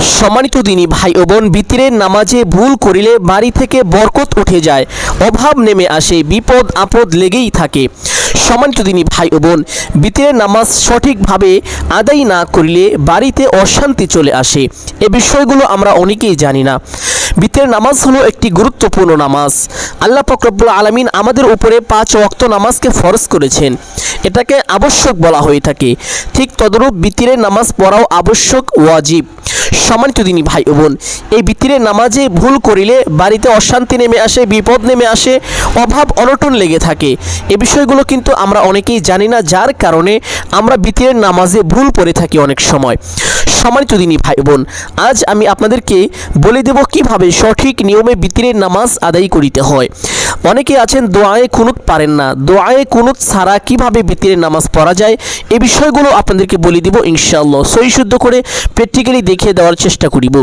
সম্মানিত দিনী ভাই ও বোন বিতিরের নামাজে ভুল করিলে বাড়ি থেকে বরকত উঠে যায়, অভাব নেমে আসে, বিপদ আপদ লেগেই থাকে। সম্মানিত দিনী ভাই ও বোন বিতিরের নামাজ সঠিকভাবে আদায় না করিলে বাড়িতে অশান্তি চলে আসে, এ বিষয়গুলো আমরা অনেকেই জানি না। বিতের নামাজ হলো একটি গুরুত্বপূর্ণ নামাজ। আল্লাহ ফকরবুল আলমিন আমাদের উপরে পাঁচ ওয়াক্ত নামাজকে ফরজ করেছেন, এটাকে আবশ্যক বলা হয়ে থাকে। ঠিক তদরূপ বিতিরের নামাজ পড়াও আবশ্যক, ওয়াজিব। সম্মানিত দিনী ভাই ও বোন, এই বিতিরের নামাজে ভুল করিলে বাড়িতে অশান্তি নেমে আসে, বিপদ নেমে আসে, অভাব, অনটন লেগে থাকে। এ বিষয়গুলো কিন্তু আমরা অনেকেই জানি না, যার কারণে আমরা বিতিরের নামাজে ভুল পড়ে থাকি অনেক সময়। সম্মানিত দিনী ভাই বোন, আজ আমি আপনাদেরকে বলে দেব কীভাবে সঠিক নিয়মে বিতিরের নামাজ আদায় করিতে হয়। অনেকে আছেন, দোয়ায়ে কুনুত পারেন না। দোয়ায়ে কুনুত ছাড়া কীভাবে বিতিরের নামাজ পড়া যায় এই বিষয়গুলো আপনাদেরকে বলে দিব ইনশাআল্লাহ। সই শুদ্ধ করে প্র্যাকটিক্যালি দেখিয়ে দেওয়ার চেষ্টা করিব।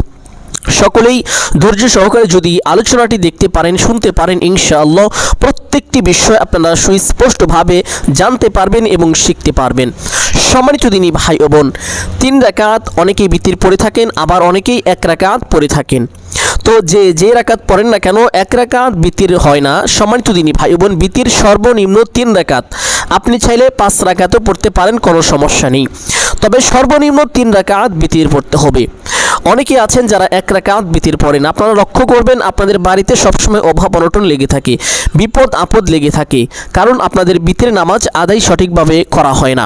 সকলেই ধৈর্য সহকারে যদি আলোচনাটি দেখতে পারেন, শুনতে পারেন, ইনশাআল্লাহ প্রত্যেকটি বিষয় আপনারা সুস্পষ্টভাবে জানতে পারবেন এবং শিখতে পারবেন। সম্মানিত দিনী ভাই ও বোন, তিন রাকাত অনেকেই বিতির পড়ে থাকেন, আবার অনেকেই এক রাকাত পড়ে থাকেন। তো যে যে রাকাত পড়েন না কেন, এক রাকাত বিতির হয় না। সম্মানিত দিনী ভাই বোন, বিতির সর্বনিম্ন তিন রাকাত। আপনি চাইলে পাঁচ রাকাতও পড়তে পারেন, কোনো সমস্যা নেই। তবে সর্বনিম্ন তিন রাকাত বিতির পড়তে হবে। অনেকে আছেন যারা এক রাকাত বিতির পড়েন আপনারা লক্ষ্য করবেন, আপনাদের বাড়িতে সবসময় অভাব অনটন লেগে থাকে, বিপদ আপদ লেগে থাকে, কারণ আপনাদের বিতির নামাজ আদায় সঠিকভাবে করা হয় না।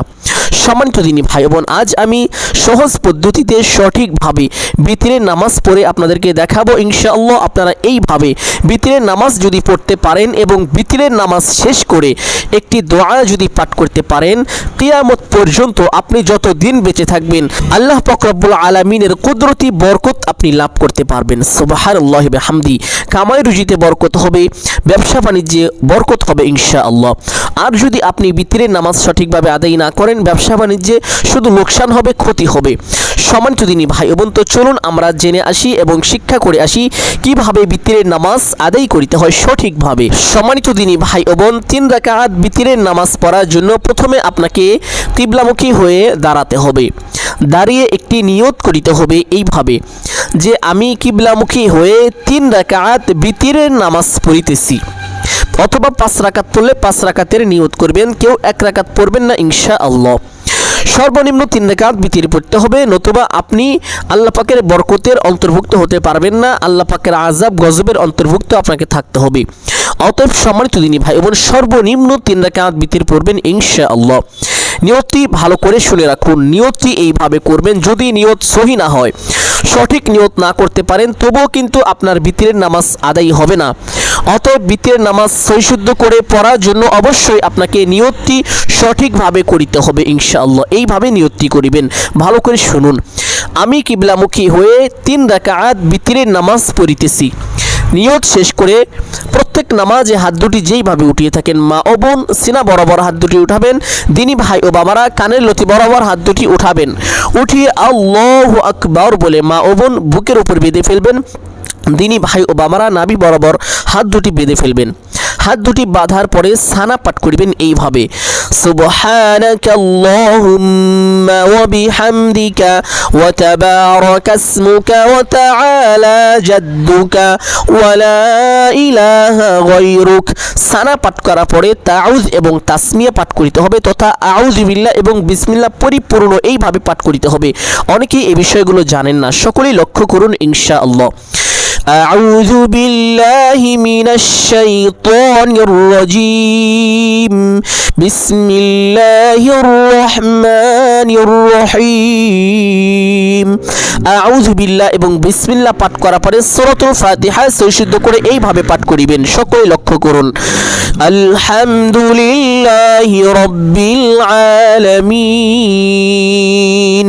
সম্মানিত দিনী ভাই বোন আজ আমি সহজ পদ্ধতিতে সঠিকভাবে বিতিরের নামাজ পড়ে আপনাদেরকে দেখাবো। ইনশাআল্লাহ আপনারা এইভাবে বিতিরের নামাজ যদি পড়তে পারেন এবং বিতিরের নামাজ শেষ করে একটি দোয়া যদি পাঠ করতে পারেন, কিয়ামত পর্যন্ত আপনি যত দিন বেঁচে থাকবেন, আল্লাহ ফকরবুল আলমিনের কুদরতি বরকত আপনি লাভ করতে পারবেন। সুবাহার আল্লাহ হামদি কামাই রুজিতে বরকত হবে, ব্যবসা বাণিজ্যে বরকত হবে ইনশাআল্লাহ। আর যদি আপনি বিতিরের নামাজ সঠিকভাবে আদায় না করেন, ব্যবসা বাণিজ্যে শুধু লোকসান হবে, ক্ষতি হবে। সম্মানিত দিনী ভাই বোন, তো চলুন আমরা জেনে আসি এবং শিক্ষা করে আসি কীভাবে বিতিরের নামাজ আদায় করিতে হয় সঠিকভাবে। সম্মানিত দিনী ভাই বোন, তিন রাকাত বিতিরের নামাজ পড়ার জন্য প্রথমে আপনাকে কিবলামুখী হয়ে দাঁড়াতে হবে। দাঁড়িয়ে একটি নিয়ত করিতে হবে এইভাবে, যে আমি কিবলামুখী হয়ে তিন রাকাত বিতিরের নামাজ পড়িতেছি। অথবা পাঁচ রাকাত পড়লে পাঁচ রাকাতের নিয়ত করবেন, কেউ এক রাকাত পড়বেন না ইনশা আল্লাহ সর্বনিম্ন তিন রেখাত বিতির পড়তে হবে, নতুবা আপনি আল্লাহ পাকের বরকতের অন্তর্ভুক্ত হতে পারবেন না, আল্লাহ পাকের আজাব গজবের অন্তর্ভুক্ত আপনাকে থাকতে হবে। অতএব সম্মানিত দিনী ভাই এবং সর্বনিম্ন তিন রেখাত বিতির পড়বেন ইনশা আল্লাহ নিয়তটি ভালো করে শুনে রাখুন নিয়তটি এইভাবে করবেন যদি নিয়ত সহি না হয়। সঠিক নিয়ত না করতে পারেন, তবুও কিন্তু আপনার বিতিরের নামাজ আদায় হবে না। অতএব বিতিরের নামাজ সৈশুদ্ধ করে পড়ার জন্য অবশ্যই আপনাকে নিয়তটি সঠিকভাবে করিতে হবে ইনশাআল্লাহ। এইভাবে নিয়তটি করিবেন। ভালো করে শুনুন। আমি কিবলামুখী হয়ে তিন রাকাত বিতিরের নামাজ পড়িতেছি। নিয়ত শেষ করে প্রত্যেক নামাজে হাত দুটি যেইভাবে উঠিয়ে থাকেন, মা ও বোন সিনা বরাবর হাত দুটি উঠাবেন, দিনী ভাই ও বাবারা কানের লতি বরাবর হাত দুটি উঠাবেন। উঠিয়ে আল্লাহ আকবর বলে মা ও বোন বুকের উপর বেঁধে ফেলবেন। দিনী ভাই ও বাবারা নাবি বরাবর হাত দুটি বেঁধে ফেলবেন। হাত দুটি বাঁধার পরে সানা পাঠ করিবেন এইভাবে। সানা পাঠ করার পরে তাউজ এবং তাসমিয়া পাঠ করিতে হবে তথা আউযু বিল্লাহ এবং বিসমিল্লাহ পরিপূর্ণ এইভাবে পাঠ করিতে হবে। অনেকেই এই বিষয়গুলো জানেন না। সকলেই লক্ষ্য করুন ইনশাআল্লাহ। أعوذ بالله من الشيطان الرجيم بسم الله الرحمن الرحيم أعوذ بالله এবং বিসমিল্লাহ পাঠ করার পরে সূরাতুল ফাতিহা সৈশুদ্ধ করে এইভাবে পাঠ করিবেন সকলে লক্ষ্য করুন আলহামদুলিল্লাহি রাব্বিল আলামিন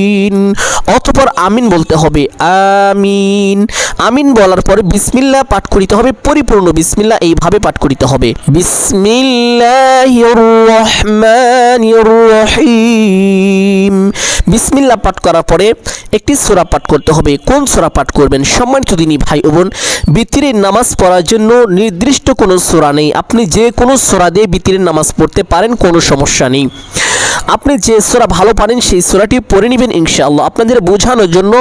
অতপর আমিন বলতে হবে, আমিন। আমিন বলার পরে বিসমিল্লাহ পাঠ করিতে হবে, পরিপূর্ণ বিসমিল্লাহ এইভাবে পাঠ করিতে হবে রহিম বিসমিল্লাহ পাঠ করার পরে একটি সূরা পাঠ করতে হবে, কোন সূরা পাঠ করবেন সম্মানিত দিনী ভাই ও বোন, বিতিরের নামাজ পড়ার জন্য নির্দিষ্ট কোনো সূরা নেই, আপনি যে কোনো সূরা দিয়ে বিতিরের নামাজ পড়তে পারেন, কোনো সমস্যা নেই। আপনি যে সূরা ভালো পারেন সেই সূরাটি পড়ে নেবেন ইনশাআল্লাহ আপনাদের বোঝানোর জন্য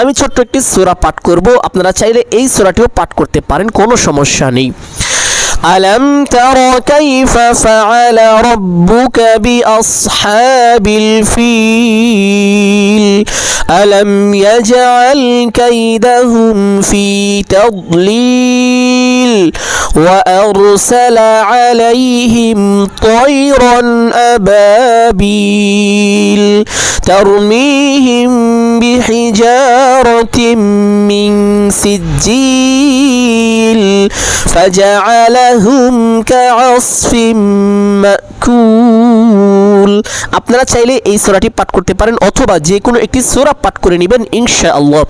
আমি ছোট্ট একটি সূরা পাঠ করব আপনারা চাইলে এই সূরাটিও পাঠ করতে পারেন কোনো সমস্যা নেই ألم تر كيف فعل ربك بأصحاب الفيل ألم يجعل كيدهم في تضليل وأرسل عليهم طيرا أبابيل ترميهم بحجارة من سجيل فجعلهم كعصف মাকুল আপনারা চাইলে এই সূরাটি পাঠ করতে পারেন অথবা যে কোনো একটি সূরা পাঠ করে নেবেন ইনশাআল্লাহ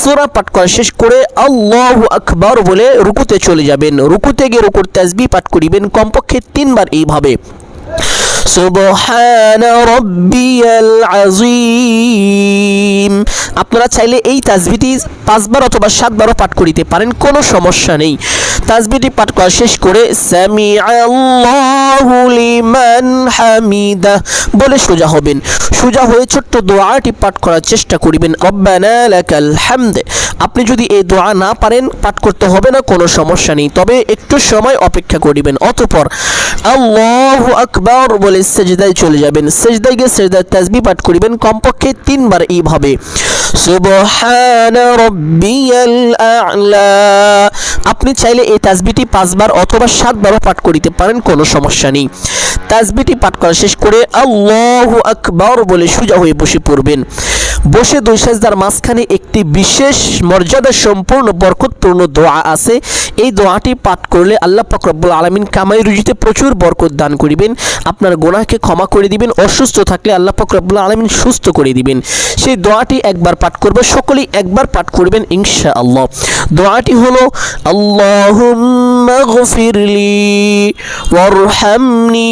সূরা পাঠ করা শেষ করে আল্লাহু আকবার বলে রুকুতে চলে যাবেন। রুকুতে গিয়ে রুকুর তাজবি পাঠ করিবেন। কমপক্ষে তিনবার এইভাবে। সুবহান রব্বিয়াল আজিম আপনারা চাইলে এই তাসবিটি পাঁচবার অথবা সাতবারও পাঠ করিতে পারেন, কোনো সমস্যা নেই। তাসবিটি পাঠ করা শেষ করে সামি আল্লাহু লিমান হামিদা বলে সোজা হবেন। সোজা হয়ে ছোট্ট দোয়াটি পাঠ করার চেষ্টা করিবেন, রব্বানা লাকাল হামদ আপনি যদি এই দোয়া না পারেন, পাঠ করতে হবে না, কোনো সমস্যা নেই। তবে একটু সময় অপেক্ষা করিবেন। অতঃপর, আল্লাহু আকবার বলে সেজদায় চলে যাবেন। সেজদায় গিয়ে সেজদার তাসবি পাঠ করিবেন, কমপক্ষে তিনবার এইভাবে। সুবহান রব্বিয়াল আ'লা। আপনি চাইলে এই তাসবিটি পাঁচবার অথবা সাতবার পাঠ করিতে পারেন, কোনো সমস্যা নেই। তাসবিটি পাঠ করা শেষ করে আল্লাহু আকবার বলে সোজা হয়ে বসে পড়বেন। বসে দুই সাজদার মাঝখানে একটি বিশেষ মর্যাদা সম্পূর্ণ বরকতপূর্ণ দোয়া আছে। এই দোয়াটি পাঠ করলে আল্লাহ পাক রব্বুল আলামিন কামাই রুজিতে প্রচুর বরকত দান করিবেন। আপনার গোনাহকে ক্ষমা করে দিবেন, অসুস্থ থাকলে আল্লাহ পাক রব্বুল আলামিন সুস্থ করে দিবেন। সেই দোয়াটি একবার পাঠ করবে, সকলেই একবার পাঠ করবেন ইনশাআল্লাহ। দোয়াটি হলো, আল্লাহুম্মা গফিরলি ওয়ারহামনি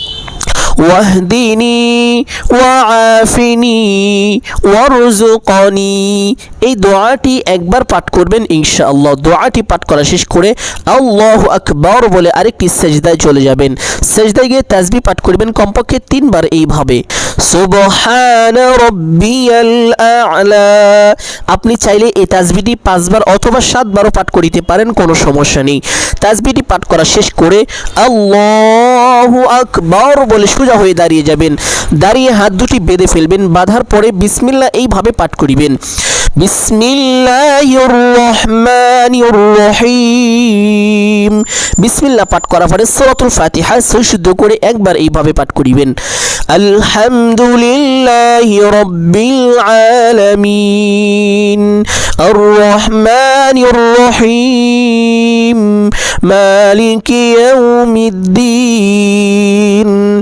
ওয়াহদিনি ওয়াআফিনি ওয়ারজুকনি এই দোয়াটি একবার পাঠ করবেন দোয়াটি পাঠ করা শেষ করে আল্লাহু আকবার বলে আরেকটি সেজদায় চলে যাবেন। সেজদায় গিয়ে তাসবি পাঠ করবেন কমপক্ষে তিনবার এইভাবে। আপনি চাইলে এই তাসবিটি পাঁচবার অথবা সাতবারও পাঠ করিতে পারেন, কোনো সমস্যা নেই। তাসবিটি পাঠ করা শেষ করে আল্লাহু আকবার বলে সোজা হয়ে দাঁড়িয়ে যাবেন। দাঁড়িয়ে হাত দুটি বেঁধে ফেলবেন, বাঁধার পরে বিসমিল্লাহ এইভাবে পাঠ করিবেন। বিসমিল্লাহ পাঠ করার পরে সূরাতুল ফাতিহা সৈশুদ্ধ করে একবার এইভাবে পাঠ করিবেন। আলহামদুলিল্লাহি রাব্বিল আলামিন। আর রহমানির রহিম মালিকি ইয়াউমিদ্দিন।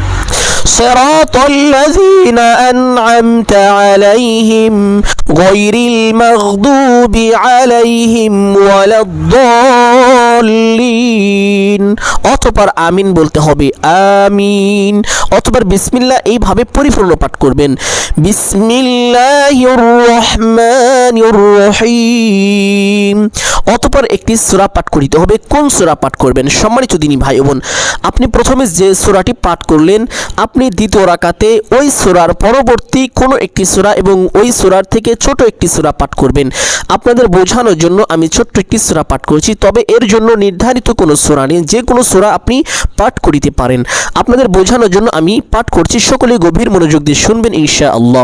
صراط الذين أنعمت عليهم غير المغضوب عليهم ولا الضالين অতপর আমিন বলতে হবে আমিন অতপর বিসমিল্লাহ এইভাবে পরিপূর্ণ পাঠ করবেন বিসমিল্লাহির রহমানির রহিম অতপর একটি সূরা পাঠ করিতে হবে কোন সূরা পাঠ করবেন সম্মানিত দিনী ভাই বোন আপনি প্রথমে যে সূরাটি পাঠ করলেন আপনি দ্বিতীয় রাকাতে ওই সুরার পরবর্তী কোনো একটি সুরা এবং ওই সুরার থেকে ছোট একটি সুরা পাঠ করবেন। আপনাদের বোঝানোর জন্য আমি ছোট্ট একটি সুরা পাঠ করছি, তবে এর জন্য নির্ধারিত কোনো সুরা নেই, যে কোনো সুরা আপনি পাঠ করিতে পারেন। আপনাদের বোঝানোর জন্য আমি পাঠ করছি সকলে গভীর মনোযোগ দিয়ে শুনবেন ইনশা আল্লাহ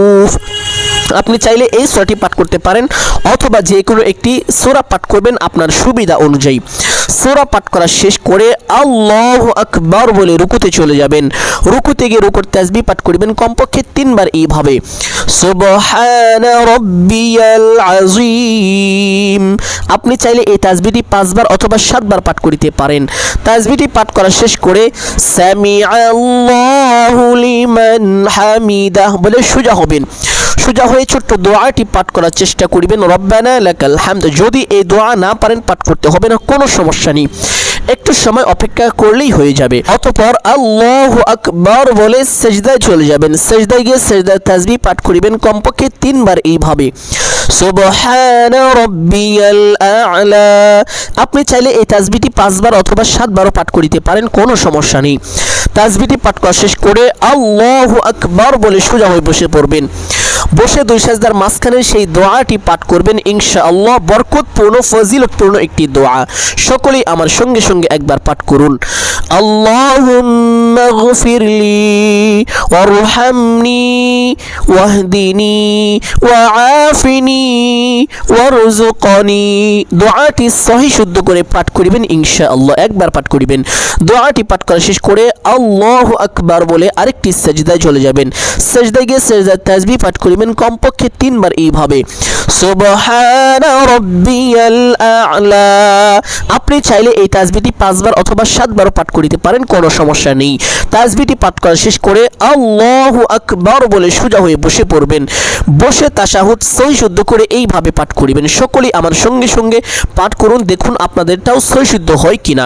আপনি চাইলে এই সূরাটি পাঠ করতে পারেন অথবা যে কোনো একটি সূরা পাঠ করবেন আপনার সুবিধা অনুযায়ী। সূরা পাঠ করা শেষ করে আল্লাহ আকবার বলে রুকুতে চলে যাবেন। রুকুতে গিয়ে রুকুর তাজবি পাঠ করবেন কমপক্ষে তিনবার এইভাবে। আপনি চাইলে এই তাসবিহটি পাঁচবার অথবা সাতবার পাঠ করিতে পারেন। তাসবিহটি পাঠ করা শেষ করে সামি আল্লাহ লিমান হামিদাহ বলে সোজা হবেন। সোজা হয়ে ছোট্ট দোয়াটি পাঠ করার চেষ্টা করিবেন। রব্বানা লাকাল হামদ। যদি এই দোয়া না পারেন, পাঠ করতে হবে না, কোনো সমস্যা নেই। একটু সময় অপেক্ষা করলেই হয়ে যাবে। অতঃপর আল্লাহ আকবার বলে সেজদায় চলে যাবেন। সেজদায় গিয়ে সেজদায় তাসবিহ পাঠ করিবেন কমপক্ষে তিনবার এইভাবে। সুবহান রব্বিয়াল আ'লা। আপনি চাইলে এই তাসবিহটি পাঁচবার অথবা সাতবারও পাঠ করিতে পারেন, কোনো সমস্যা নেই। তাসবিহটি পাঠ করা শেষ করে আল্লাহু আকবার বলে সোজা হয়ে বসে পড়বেন। বসে দুই সাজদার মাঝখানে সেই দোয়াটি পাঠ করবেন ইনশা আল্লাহ বরকতপূর্ণ, ফজিলতপূর্ণ একটি দোয়া। সকলেই আমার সঙ্গে সঙ্গে একবার পাঠ করুন। আল্লাহুম্মা গফিরলি ওয়ারহামনি ওয়াহদিনি ওয়াআফিনি ওয়ারযুকনি। দোয়াটি সহি শুদ্ধ করে পাঠ করিবেন ইনশা আল্লাহ একবার পাঠ করিবেন। দোয়াটি পাঠ করা শেষ করে আল্লাহু আকবার বলে আরেকটি সেজদায় চলে যাবেন। সেজদায় গিয়ে সেজদার তাসবিহ পাঠ করিবেন কমপক্ষে তিনবার এইভাবে। আপনি চাইলে এই তাসবিহটি পাঁচবার অথবা সাতবারও পাঠ করিতে পারেন, কোনো সমস্যা নেই। তাসবিহটি পাঠ করা শেষ করে আল্লাহু আকবার বলে সোজা হয়ে বসে পড়বেন। বসে তাশাহুদ সহি শুদ্ধ করে এইভাবে পাঠ করিবেন। সকলেই আমার সঙ্গে সঙ্গে পাঠ করুন, দেখুন আপনাদেরটাও সহি শুদ্ধ হয় কিনা।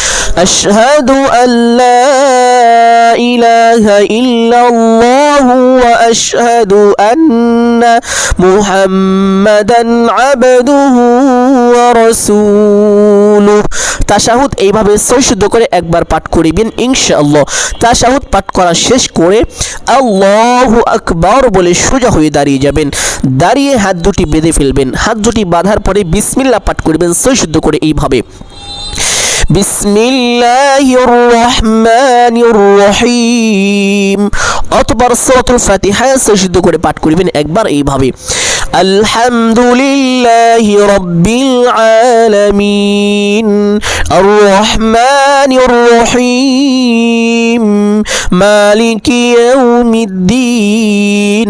أشهد أن لا إله إلا الله وأشهد أن محمدا عبده ورسوله তাশাহুদ এইভাবে সৈশুদ্ধ করে একবার পাঠ করিবেন ইনশাআল্লাহ তাশাহুদ পাঠ করা শেষ করে আল্লাহু আকবার বলে সোজা হয়ে দাঁড়িয়ে যাবেন দাঁড়িয়ে হাত দুটি বেঁধে ফেলবেন হাত দুটি বাঁধার পরে বিসমিল্লাহ পাঠ করবেন সৈশুদ্ধ করে এইভাবে বিসমিল্লাহির রহমানির রহিম অতঃপর সূরাতুল ফাতিহা সিজদা করে পাঠ করিবেন একবার এইভাবে। আলহামদুলিল্লাহি রাব্বিল আলামিন। আর রহমানির রহিম মালিকি ইয়াউমিদ্দিন।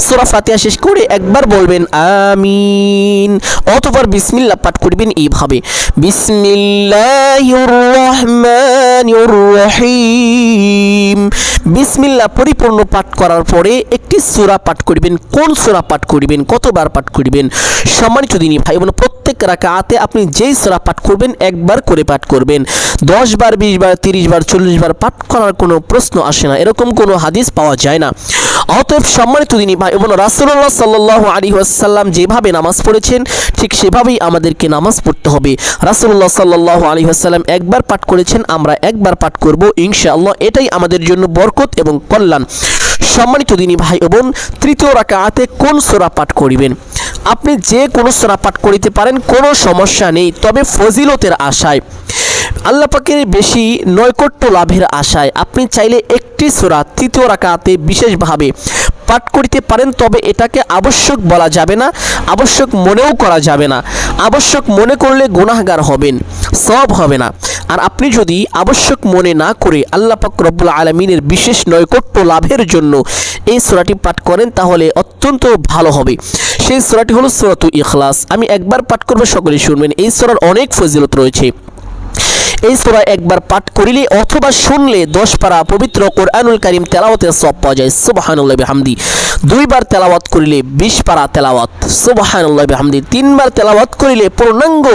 সূরা ফাতিহা শেষ করে একবার বলবেন আমিন। অথবা বিসমিল্লাহ পাঠ করবেন এইভাবে। বিসমিল্লাহির রহমানির রহিম বিসমিল্লাহ পরিপূর্ণ পাঠ করার পরে একটি সূরা পাঠ করিবেন। কোন সূরা পাঠ করিবেন? কতবার পাঠ করিবেন? সম্মানিত দিনী ভাই বোন প্রত্যেক রাকাতে আপনি যেই সূরা পাঠ করবেন, একবার করে পাঠ করবেন। দশ বার, বিশ বার, তিরিশ বার, চল্লিশ বার পাঠ করার কোনো প্রশ্ন আসে না। এরকম কোনো হাদিস পাওয়া যায় না। অতএব সম্মানিত দিনী ভাই বোন, রাসূলুল্লাহ সাল্লাল্লাহু আলাইহি ওয়াসাল্লাম যেভাবে নামাজ পড়েছেন, ঠিক সেভাবেই আমাদেরকে নামাজ পড়তে হবে। রাসূলুল্লাহ সাল্লাল্লাহু আলাইহি ওয়াসাল্লাম একবার পাঠ করেছেন, আমরা একবার পাঠ করব, ইনশাআল্লাহ। এটাই আমাদের জন্য বরকত এবং কল্যাণ। সম্মানিত দিনী ভাই বোন, তৃতীয় রাকাতে কোন সূরা পাঠ করিবেন? আপনি যে কোনো সোরা পাঠ করিতে পারেন, কোনো সমস্যা নেই। তবে ফজিলতের আশায়, আল্লাহ পাকের বেশি নৈকট্য লাভের আশায় আপনি চাইলে একটি সোরা তৃতীয় রাকাতে বিশেষভাবে পাঠ করিতে পারেন, তবে এটাকে আবশ্যক বলা যাবে না, আবশ্যক মনেও করা যাবে না। আবশ্যক মনে করলে গুনাহগার হবেন সব হবে না। আর আপনি যদি আবশ্যক মনে না করে আল্লাহ পাক রব্বুল আলমিনের বিশেষ নৈকট্য লাভের জন্য এই সোরাটি পাঠ করেন, তাহলে অত্যন্ত ভালো হবে। সেই সোরাটি হলো সোরাতু ইখলাস। আমি একবার পাঠ করব, সকলে শুনবেন। এই সোরার অনেক ফজিলত রয়েছে। এই সোরা একবার পাঠ করিলে অথবা শুনলে দশ পারা পবিত্র কোরআনুল করিম তেলাওয়াতের সব পাওয়া যায়। সুবাহানুল্লাহ হামদি দুইবার তেলাওয়াত করিলে বিশ পারা তেলাওয়াত। সুবাহানুল্লাহ হামদি তিনবার তেলাওয়াত করিলে পূর্ণাঙ্গ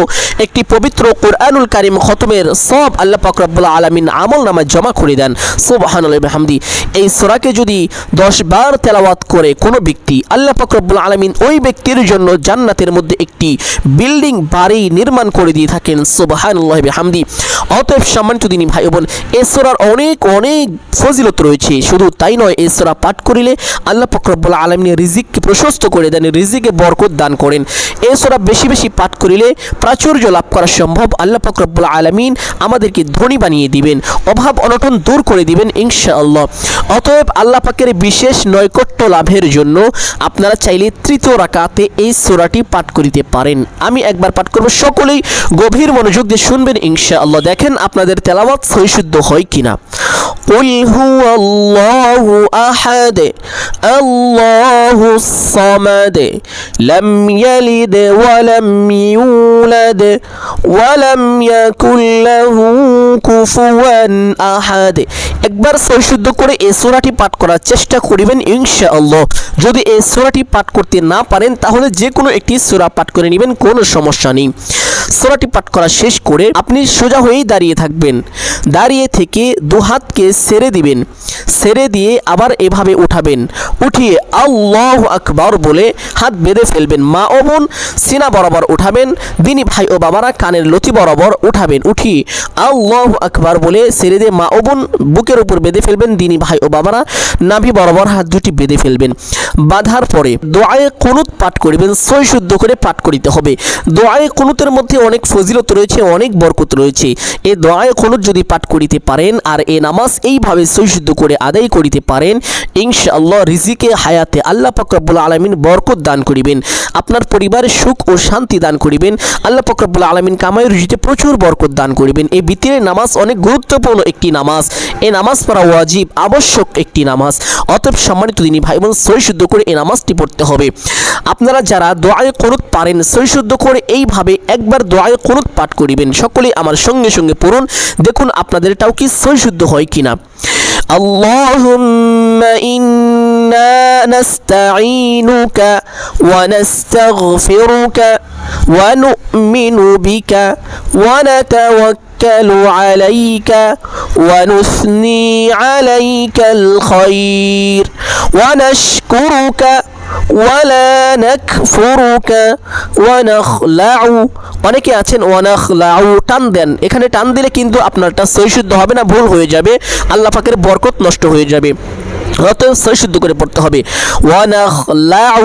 একটি পবিত্র কোরআনুল করিম খতমের সব আল্লাহ পাক রব্বুল্লাহ আলমিন আমল নামা জমা করে দেন। সুবাহানুল্লাহ হামদি এই সোরাকে যদি দশ বার তেলাওয়াত করে কোনো ব্যক্তি, আল্লাহ পাক রব্বুল আলমিন ওই ব্যক্তির জন্য জান্নাতের মধ্যে একটি বিল্ডিং বাড়ি নির্মাণ করে দিয়ে থাকেন। সুবাহানুল্লাহ হামদি অতএব সম্মানিত দিনী ভাই বোন এসরার অনেক অনেক ফজিলত রয়েছে। শুধু তাই নয় এসরা পাঠ করিলে আল্লাহ ফকরবুল আলমিনের রিজিককে প্রশস্ত করে দেন, রিজিকে বরকত দান করেন। এসরা বেশি বেশি পাঠ করিলে প্রাচুর্য লাভ করা সম্ভব। আল্লাহ ফকরবুল আলমিন আমাদেরকে ধনী বানিয়ে দিবেন, অভাব অনটন দূর করে দিবেন ইনশাআল্লাহ। অতএব আল্লাহ পাকের বিশেষ নৈকট্য লাভের জন্য আপনারা চাইলে তৃতীয় রাকাতে এই সোরাটি পাঠ করিতে পারেন। আমি একবার পাঠ করব, সকলেই গভীর মনোযোগ দিয়ে শুনবেন ইনশাআল্লাহ। দেখেন আপনাদের তেলাওয়াত সহিশুদ্ধ হয় কিনা قل هو الله أحد الله الصمد لم يلد ولم يولد ولم يكن له كفوا أحد একবার সহিশুদ্ধ করে এই সূরাটি পাঠ করার চেষ্টা করিবেন ইনশাআল্লাহ যদি এই সূরাটি পাঠ করতে না পারেন তাহলে যে কোনো একটি সূরা পাঠ করে নেবেন কোনো সমস্যা নেই সূরাটি পাঠ করা শেষ করে আপনি সোজা হয়েই দাঁড়িয়ে থাকবেন। দাঁড়িয়ে থেকে দু হাতকে সেরে দিবেন। সেরে দিয়ে আবার এভাবে উঠাবেন। উঠিয়ে আল্লাহ আকবর বলে হাত বেঁধে ফেলবেন। মা ও বোন সিনা বরাবর উঠাবেন। দিনী ভাই ও বাবারা কানের লতি বরাবর উঠাবেন। উঠিয়ে আল্লাহ আকবর বলে সেরে দিয়ে মা ও বোন বুকের উপর বেঁধে ফেলবেন। দিনী ভাই ও বাবারা নাভি বরাবর হাত দুটি বেঁধে ফেলবেন। বাঁধার পরে দোয়ায়ে কুনুত পাঠ করিবেন। সই শুদ্ধ করে পাঠ করিতে হবে। দোয়ায়ে কুনুতের মধ্যে অনেক ফজিলত রয়েছে, অনেক বরকত রয়েছে। এই দোয়ায়ে কুনুত যদি পাঠ করিতে পারেন আর এ নামাজ এইভাবে সৈশুদ্ধ করে আদায় করিতে পারেন, ইনশাআল্লাহ রিজিকে, হায়াতে আল্লাহ ফকরবুল আলমিন বরকত দান করিবেন, আপনার পরিবারের সুখ ও শান্তি দান করিবেন, আল্লাহ ফকরবুল আলমিন কামাই রুজিতে প্রচুর বরকত দান করিবেন। এই বিতিরের নামাজ অনেক গুরুত্বপূর্ণ একটি নামাজ। এই নামাজ পড়া ওয়াজিব, আবশ্যক একটি নামাজ। অতএব সম্মানিত দিনী ভাই বোন সৈশুদ্ধ করে এই নামাজটি পড়তে হবে। আপনারা যারা দোয়ায় করুত পারেন সৈশুদ্ধ করে এইভাবে একবার দোয়ায় করুত পাঠ করিবেন সকলেই আমার সঙ্গে সঙ্গে পড়ুন দেখুন আপনাদেরটাও কি সৈশুদ্ধ হয় কিনা اللهم إنا نستعينك ونستغفرك ونؤمن بك ونتوكل عليك ونثني عليك الخير ونشكرك ولا نكفرك ونخلع অনেকে আছেন ওয়ানাখলাউ টান দেন এখানে টান দিলে কিন্তু আপনারটা সৈশুদ্ধ হবে না ভুল হয়ে যাবে আল্লাহ পাকের বরকত নষ্ট হয়ে যাবে অতএব সৈশুদ্ধ করে পড়তে হবে ওয়ানাখলাউ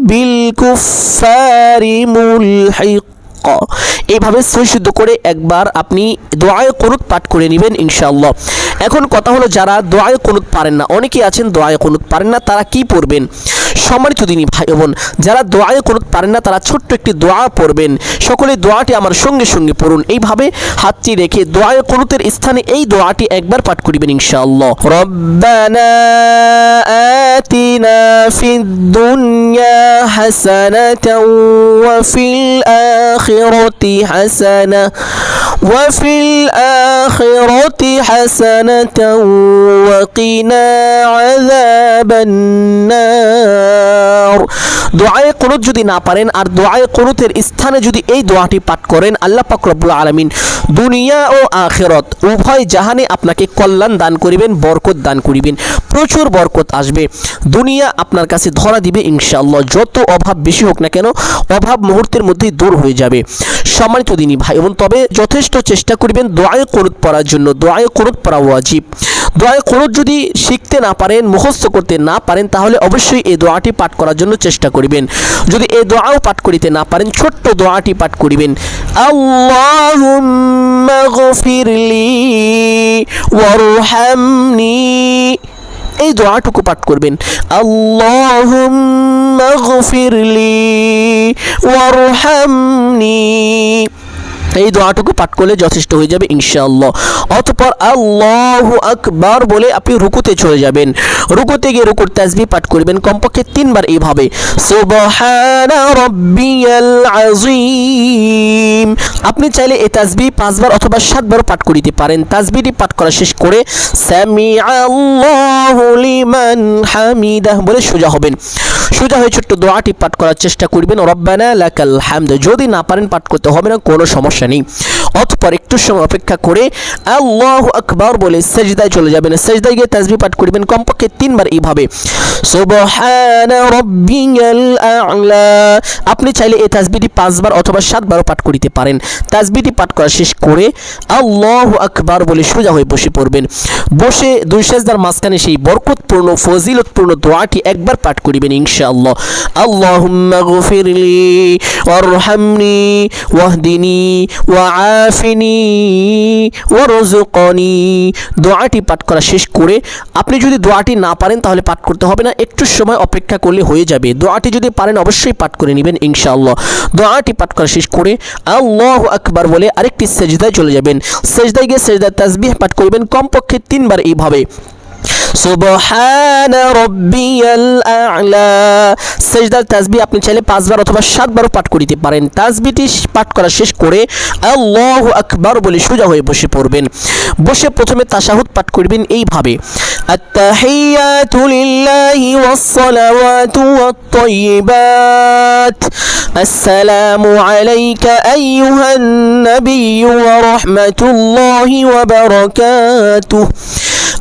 بالكفار ملحق. এইভাবে সৈশুদ্ধ করে একবার আপনি দোয়ায় কুনুত পাঠ করে নেবেন, ইনশাআল্লাহ। এখন কথা হলো যারা দোয়ায় কুনুত পারেন না অনেকে আছেন দোয়ায় কুনুত পারেন না, তারা কি পড়বেন? সম্মানিত দিনী ভাই বোন, যারা দোয়ায় কুনুত পারেন না, তারা ছোট্ট একটি দোয়া পড়বেন। সকলে দোয়াটি আমার সঙ্গে সঙ্গে পড়ুন। এইভাবে হাতটি রেখে দোয়ায় কুনুতের স্থানে এই দোয়াটি একবার পাঠ করিবেন, ইনশাআল্লাহ। রব্বানা ফিদ দুনিয়া হাসানাতাও ওয়া ফিল হাসানা وفي الآخرة حسنة وقنا عذاب النار দোয়ায়ে কুনুত যদি না পারেন আর দোয়ায়ে কুনুতের স্থানে যদি এই দোয়াটি পাঠ করেন আল্লাহ পাক রব্বুল আলামিন দুনিয়া ও আখিরাত উভয় জাহানে আপনাকে কল্যাণ দান করিবেন বরকত দান করিবেন প্রচুর বরকত আসবে দুনিয়া আপনার কাছে ধরা দিবে ইনশাআল্লাহ যত অভাব বেশি হোক না কেন অভাব মুহূর্তের মধ্যেই দূর হয়ে যাবে সম্মানিত দিনী ভাই এবং তবে যথেষ্ট চেষ্টা করবেন দোয়ায় করুত পড়ার জন্য। দোয়ায় করুত পড়া ওয়াজিব। দোয়ায় করুত যদি শিখতে না পারেন, মুখস্থ করতে না পারেন, তাহলে অবশ্যই এই দোয়াটি পাঠ করার জন্য চেষ্টা করবেন। যদি এই দোয়াও পাঠ করিতে না পারেন, ছোট্ট দোয়াটি পাঠ করিবেন। আল্লাহুম্মা গফিরলি ওয়ারহামনি। এই দোয়াটুকু পাঠ করবেন। আল্লাহুম্মা গফিরলি ওয়ারহামনি। এই দোয়াটুকু পাঠ করলে যথেষ্ট হয়ে যাবে, ইনশাআল্লাহ। অতঃপর আল্লাহ আকবার বলে আপনি রুকুতে চলে যাবেন। রুকুতে গিয়ে রুকুর তাসবি পাঠ করবেন, কমপক্ষে তিনবার এইভাবে। সুবহানা রাব্বিয়াল আযীম। আপনি চাইলে এই তাসবি পাঁচবার অথবা সাতবার পাঠ করিতে পারেন। তাসবিটি পাঠ করা শেষ করে সামি আল্লাহু লিমান হামিদাহ বলে সোজা হবেন। সোজা হয়ে ছোট্ট দোয়াটি পাঠ করার চেষ্টা করবেন, রব্বানা লাকাল হামদ। যদি না পারেন পাঠ করতে হবে না, কোনো সমস্যা নেই। অতঃপর একটু সময় অপেক্ষা করে আল্লাহ আকবার বলে সেজদায় চলে যাবেন। সেজদায় গিয়ে তাসবি পাঠ করবেন, কমপক্ষে তিনবার এইভাবে। আপনি চাইলে এই তাসবিটি পাঁচবার অথবা সাতবারও পাঠ করিতে পারেন। তাসবিটি পাঠ করা শেষ করে আল্লাহ আকবার বলে সোজা হয়ে বসে পড়বেন। বসে দুই সেজদার মাঝখানে সেই বরকতপূর্ণ, ফজিলতপূর্ণ দোয়াটি একবার পাঠ করিবেন ইনশাআল্লাহ। আল্লাহ গফিরলি, ওয়ারহামনি, ওয়াহদিনি ওয়াআফিনি ওয়ারযুকনি। দোয়াটি পাঠ করা শেষ করে আপনি যদি দোয়াটি না পারেন তাহলে পাঠ করতে হবে না, একটু সময় অপেক্ষা করলে হয়ে যাবে। দোয়াটি যদি পারেন অবশ্যই পাঠ করে নেবেন ইনশাআল্লাহ। দোয়াটি পাঠ করা শেষ করে আল্লাহ আকবার বলে আরেকটি সেজদায় চলে যাবেন। সেজদায় গিয়ে সেজদায় তাসবিহ পাঠ করবেন, কমপক্ষে তিনবার এইভাবে। সুবহান রব্বিয়াল আ'লা সেজদার তাসবি আপনি চাইলে পাঁচবার অথবা সাতবারও পাঠ করিতে পারেন তাসবিটি পাঠ করা শেষ করে আল্লাহু আকবার বলে সোজা হয়ে বসে পড়বেন বসে প্রথমে তাশাহুদ পাঠ করবেন এইভাবে التحيات لله والصلوات والطيبات السلام عليك أيها النبي ورحمة الله وبركاته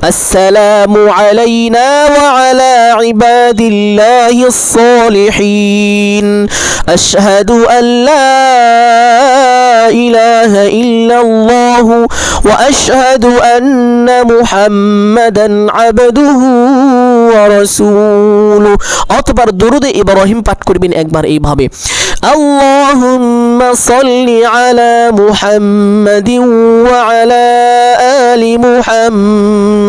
السلام علينا وعلى عباد الله الصالحين أشهد أن لا إله إلا الله وأشهد أن محمدا عبده ورسوله অতবার দরুদে ইব্রাহিম পাঠ করবেন একবার এইভাবে اللهم صل على محمد وعلى آل محمد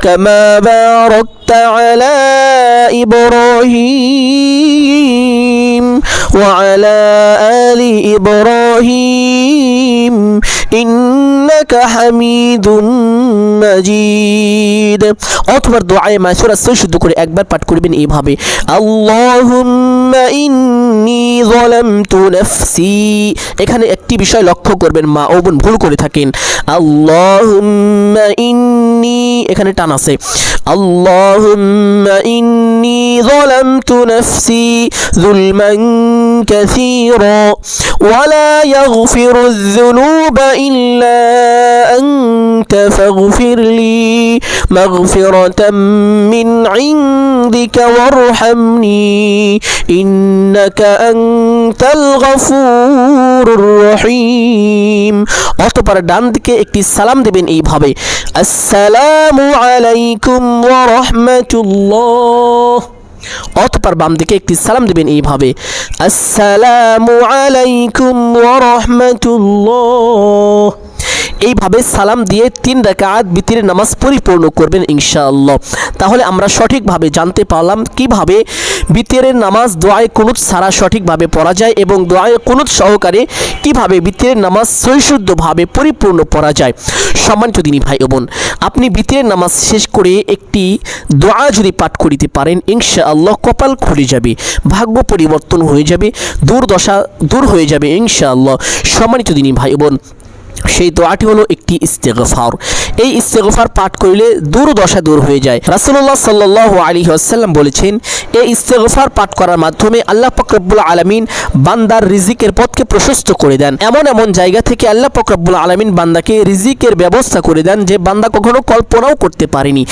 كما باركت على إبراهيم وعلى آل إبراهيم إنك حميد مجيد অথবা দোয়ায়ে মাসুরা শুদ্ধ করে একবার পাঠ করবেন এইভাবে আল্লাহুম্মা ইন্নী যালামতু নাফসি এখানে একটি বিষয় লক্ষ্য করবেন মা ও বোন ভুল করে থাকেন আল্লাহুম্মা ইন্নী এখানে টান গান আছে, আল্লাহুম্মা ইন্নি যালামতু নাফসি যুলমান কাসীরা ওয়া লা ইয়াগফিরু যুনুবা ইল্লা আনতা ফাগফির লি মাগফিরাতাম মিন ইনদিকা ওয়ারহামনি ইন্নাকা আনতাল গাফুরুর রহিম। অতঃপর ডান দিকে একটি সালাম দেবেন এইভাবে, আসসালামু ওয়া রাহমাতুল্লাহ অতপর বাম দিকে একটি সালাম দেবেন এইভাবে, আসসালামু আলাইকুম ওয়া রাহমাতুল্লাহ এইভাবে সালাম দিয়ে তিন রাকাত বিতিরের নামাজ পরিপূর্ণ করবেন ইনশাআল্লাহ। তাহলে আমরা সঠিকভাবে জানতে পারলাম কীভাবে বিতিরের নামাজ দোয়ায় কুনুত সারা সঠিকভাবে পড়া যায় এবং দোয়ায় কুনুত সহকারে কীভাবে বিতিরের নামাজ সৈশুদ্ধভাবে পরিপূর্ণ পড়া যায়। সম্মানিত দিনী ভাই বোন, আপনি বিতের নামাজ শেষ করে একটি দোয়া যদি পাঠ করিতে পারেন ইনশা আল্লাহ কপাল খুলে যাবে, ভাগ্য পরিবর্তন হয়ে যাবে, দুর্দশা দূর হয়ে যাবে ইনশা আল্লাহ সম্মানিত দিনী ভাই বোন। সেই দোয়াটি হলো একটি ইস্তেগফার। এই ইস্তেগফার পাঠ করলে দুর্দশা দূর হয়ে যায়। রাসূলুল্লাহ সাল্লাল্লাহু আলাইহি ওয়াসাল্লাম বলেছেন, এই ইস্তেগফার পাঠ করার মাধ্যমে আল্লাহ পাক রব্বুল আলামিন বান্দার রিজিকের পথকে প্রশস্ত করে দেন। এমন এমন জায়গা থেকে আল্লাহ পাক রব্বুল আলামিন বান্দাকে রিজিকের ব্যবস্থা করে দেন যে বান্দা কখনো কল্পনাও করতে পারেনি।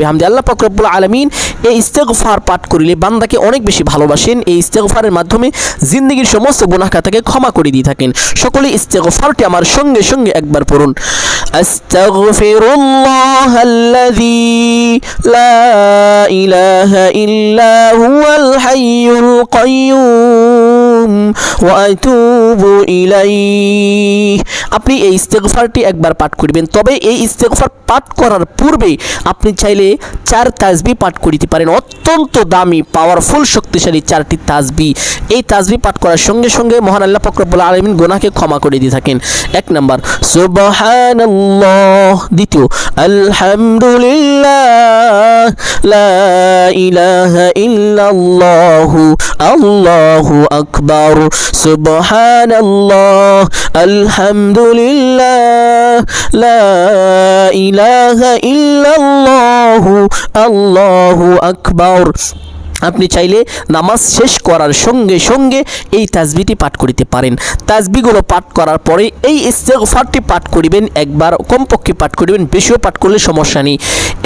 বিহামদি, আল্লাহ পাক রব্বুল আলামিন এই ইস্তেগফার পাঠ করিলে বান্দাকে অনেক বেশি ভালোবাসেন। এই ইস্তেগফারের মাধ্যমে জিন্দগির সমস্ত গুনাহ খাতাকে ক্ষমা করে দিয়ে থাকেন। সকলে ইস্তেগফারটি আমার সঙ্গে সঙ্গে একবার পড়ুন। আস্তাগফিরুল্লাহ লা ইলাহা ইল্লা হুয়াল হাইয়ুল কাইয়্যুম ওয়া আতুবু ইলাইহি। আপনি এই ইস্তেগফারটি একবার পাঠ করবেন। তবে এই ইস্তেগফার পাঠ করার পূর্বে আপনি চাইলে চার তাজবি পাঠ করিতে পারেন অত্যন্ত দামি পাওয়ারফুল শক্তিশালী চারটি তাজবি এই তাজবি পাঠ করার সঙ্গে সঙ্গে মহান আল্লাহ ফকরবুল আলমিন গোনাকে ক্ষমা করে দিয়ে থাকেন। এক নম্বর, সুবহানাল্লাহ। দ্বিতীয়, আলহামদুলিল্লাহ। লা ইলাহা ইল্লাল্লাহু, আল্লাহু আকবার। সুবহানাল্লাহ, আলহামদুলিল্লাহ। লা ইলাহা ইল্লাল্লাহু, আল্লাহু আকবার আপনি চাইলে নামাজ শেষ করার সঙ্গে সঙ্গে এই তাজবিটি পাঠ করিতে পারেন। তাজবিগুলো পাঠ করার পরে এই ইস্তেগফারটি পাঠ করিবেন, একবার কমপক্ষে পাঠ করিবেন, বেশিও পাঠ করলে সমস্যা নেই।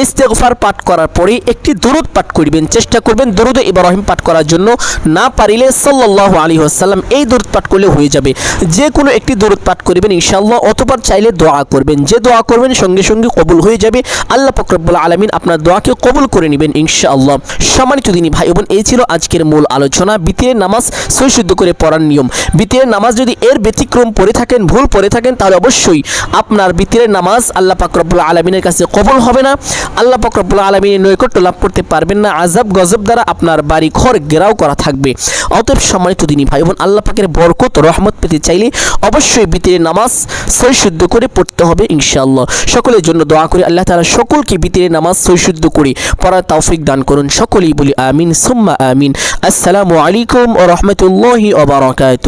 ইস্তেগফার পাঠ করার পরে একটি দরুদ পাঠ করিবেন, চেষ্টা করবেন দরুদে ইব্রাহিম পাঠ করার জন্য। না পারিলে সাল্লাল্লাহু আলাইহি ওয়াসাল্লাম এই দরুদ পাঠ করলে হয়ে যাবে। যে কোনো একটি দরুদ পাঠ করিবেন ইনশাআল্লাহ অথবা চাইলে দোয়া করবেন। যে দোয়া করবেন সঙ্গে সঙ্গে কবুল হয়ে যাবে। আল্লাহ পাক রব্বুল আলামিন আপনার দোয়াকে কবুল করে নেবেন ইনশাআল্লাহ। সম্মানিত দিনী ভাই বোন এই ছিল আজকের মূল আলোচনা। বিতিরের নামাজ সৈশুদ্ধ করে পড়ার নিয়ম। বিতিরের নামাজ যদি এর ব্যতিক্রম পড়ে থাকেন, ভুল পড়ে থাকেন, তাহলে অবশ্যই আপনার বিতিরের নামাজ আল্লাহ পাক রব্বুল আলমিনের কাছে কবল হবে না। আল্লাহ পাক রব্বুল আলমিনের নৈকট্য লাভ করতে পারবেন না। আজাব গজব দ্বারা আপনার বাড়ি ঘর ঘেরাও করা থাকবে। অতএব সম্মানিত দিনী ভাই এবং আল্লাহ পাকের বরকত, রহমত পেতে চাইলে অবশ্যই বিতিরের নামাজ সৈশুদ্ধ করে পড়তে হবে ইনশাআল্লাহ। সকলের জন্য দোয়া করে, আল্লাহ তারা সকলকে বিতিরের নামাজ সৈশুদ্ধ করে পড়ার তৌফিক দান করুন। সকলেই বলি আমিন। সুম্মা আমিন আসসালামু আলাইকুম ওয়া রাহমাতুল্লাহি ওয়া বারাকাতুহু